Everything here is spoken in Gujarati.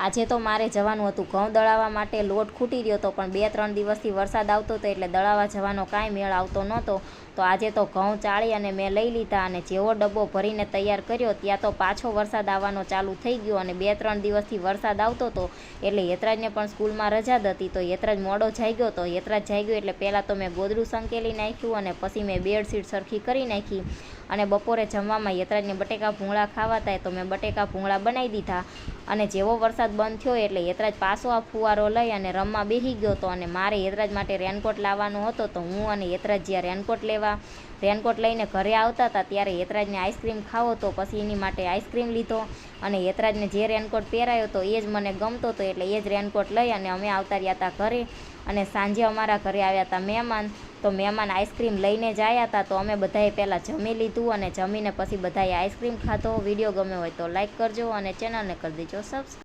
આજે તો મારે જવાનું હતું ઘઉં દળાવવા માટે, લોટ ખૂટી રહ્યો હતો, પણ બે ત્રણ દિવસથી વરસાદ આવતો હતો એટલે દળાવવા જવાનો કાંઈ મેળ આવતો નહોતો. તો આજે તો ઘઉં ચાળી અને મેં લઈ લીધા અને જેવો ડબ્બો ભરીને તૈયાર કર્યો, ત્યાં તો પાછો વરસાદ આવવાનો ચાલુ થઈ ગયો અને બે ત્રણ દિવસથી વરસાદ આવતો હતો એટલે યતરાજને પણ સ્કૂલમાં રજા હતી તો યતરાજ મોડો જાગ્યો તો યતરાજ ગયો એટલે પહેલાં તો મેં ગોદડું સંકેલી નાખ્યું અને પછી મેં બેડશીટ સરખી કરી નાખી અને બપોરે જમવામાં યતરાજને બટેકા ભૂંગળા ખાવા થાય તો મેં બટેકા ભૂંગળા બનાવી દીધા. અને જેવો વરસાદ બંધ થયો એટલે યતરાજ પાછો આ ફુવારો લઈ અને રમવા બેસી ગયો હતો અને મારે યતરાજ માટે રેનકોટ લાવવાનો હતો તો હું અને યતરાજ જ્યાં રેનકોટ લેવા રેનકોટ લઈને ઘરે આવતા હતા ત્યારે યતરાજને આઈસ્ક્રીમ ખાવો તો પછી એની માટે આઈસ્ક્રીમ લીધો અને યતરાજને જે રેનકોટ પહેરાયો તો એ જ મને ગમતો હતો એટલે એ જ રેનકોટ લઈ અને અમે આવતા રહ્યા હતા ઘરે અને સાંજે અમારા ઘરે આવ્યા હતા મહેમાન તો મહેમાન આઈસ્ક્રીમ લઈને જ આવ્યા હતા તો અમે બધાએ પહેલાં જમી લીધું અને જમીને પછી બધાએ આઈસ્ક્રીમ ખાધો. વીડિયો ગમ્યો હોય તો લાઇક કરજો અને ચેનલને કરી દેજો. સબસ્ક્રાઈબ